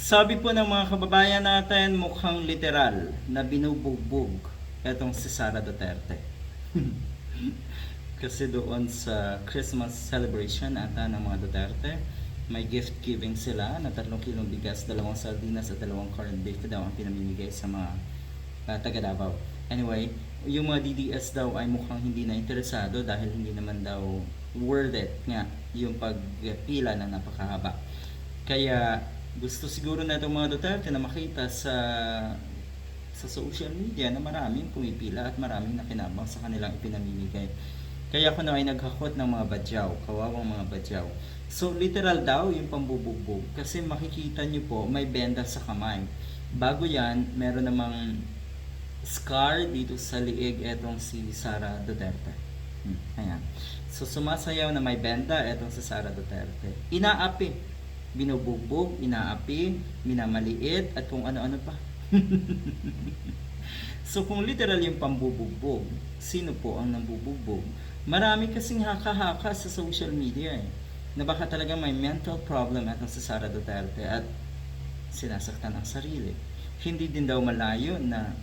Sabi po ng mga kababayan natin, mukhang literal na binubugbog etong si Sara Duterte. Kasi doon sa Christmas celebration ata ng mga Duterte, may gift giving sila na tatlong kilong bigas, dalawang sardinas at dalawang corned beef daw ang pinamimigay sa mga uh, taga Davao. Anyway, yung mga DDS daw ay mukhang hindi na interesado dahil hindi naman daw worth it nga yung pagpila na napakahaba. Kaya gusto siguro na itong mga Duterte na makita sa sa social media na maraming pumipila at maraming nakinabang sa kanilang ipinamimigay. Kaya ako na ay naghakot ng mga badyaw, kawawang mga badyaw. So literal daw yung pambubugbog kasi makikita nyo po may benda sa kamay. Bago yan, meron namang scar dito sa liig etong si Sara Duterte. Hmm, ayan. So sumasayaw na may benda etong si Sara Duterte. Inaapi, binubugbog, inaapi, minamaliit at kung ano-ano pa. so kung literal yung pambubugbog, sino po ang nambubugbog? Marami kasing haka-haka sa social media eh, na baka talaga may mental problem etong si Sara Duterte at sinasaktan ang sarili. Hindi din daw malayo na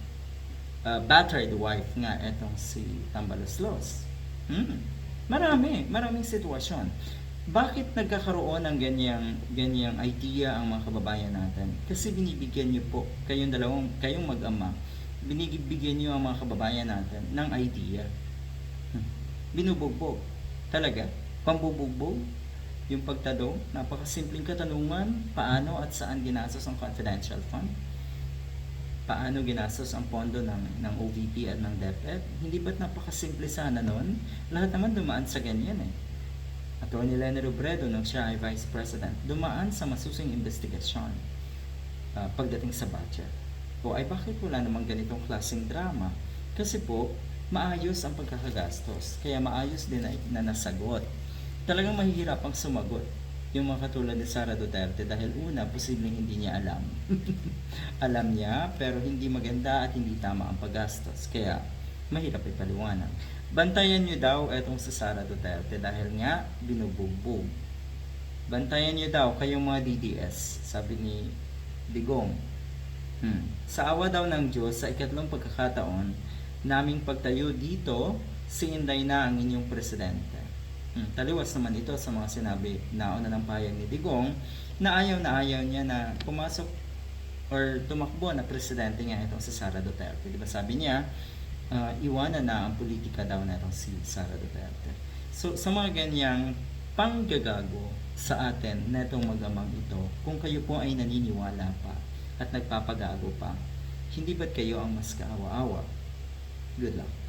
uh, battered wife nga etong si Tambaluslos. Hmm. Marami, maraming sitwasyon. Bakit nagkakaroon ng ganyang ganyang idea ang mga kababayan natin? Kasi binibigyan niyo po kayong dalawang kayong mag-ama, binibigyan niyo ang mga kababayan natin ng idea. Binubugbog. Talaga. Pambubugbog. Yung pagtanong, napakasimpleng katanungan, paano at saan ginastos ang confidential fund? paano ginastos ang pondo ng, ng OVP at ng DepEd. Hindi ba't napakasimple sana nun? Lahat naman dumaan sa ganyan eh. Atty. Lenny Robredo nung siya ay Vice President, dumaan sa masusing investigasyon uh, pagdating sa budget. O ay bakit wala namang ganitong klaseng drama? Kasi po, maayos ang pagkakagastos. Kaya maayos din na, na nasagot. Talagang mahihirapang sumagot yung mga katulad ni Sara Duterte dahil una, posibleng hindi niya alam. alam niya, pero hindi maganda at hindi tama ang paggastos. Kaya, mahirap ipaliwanag. Bantayan niyo daw etong si Sara Duterte dahil nga binubugbog. Bantayan niyo daw kayong mga DDS, sabi ni Digong. Hmm. Sa awa daw ng Diyos, sa ikatlong pagkakataon, naming pagtayo dito, sinday na ang inyong presidente. Hmm, taliwas naman ito sa mga sinabi nauna ng payag ni Digong na ayaw na ayaw niya na pumasok or tumakbo na presidente nga itong si Sara Duterte. Di ba sabi niya, uh, iwanan na ang politika daw na itong si Sara Duterte. So sa mga ganyang panggagago sa atin na itong magamang ito, kung kayo po ay naniniwala pa at nagpapagago pa, hindi ba't kayo ang mas kaawa-awa? Good luck.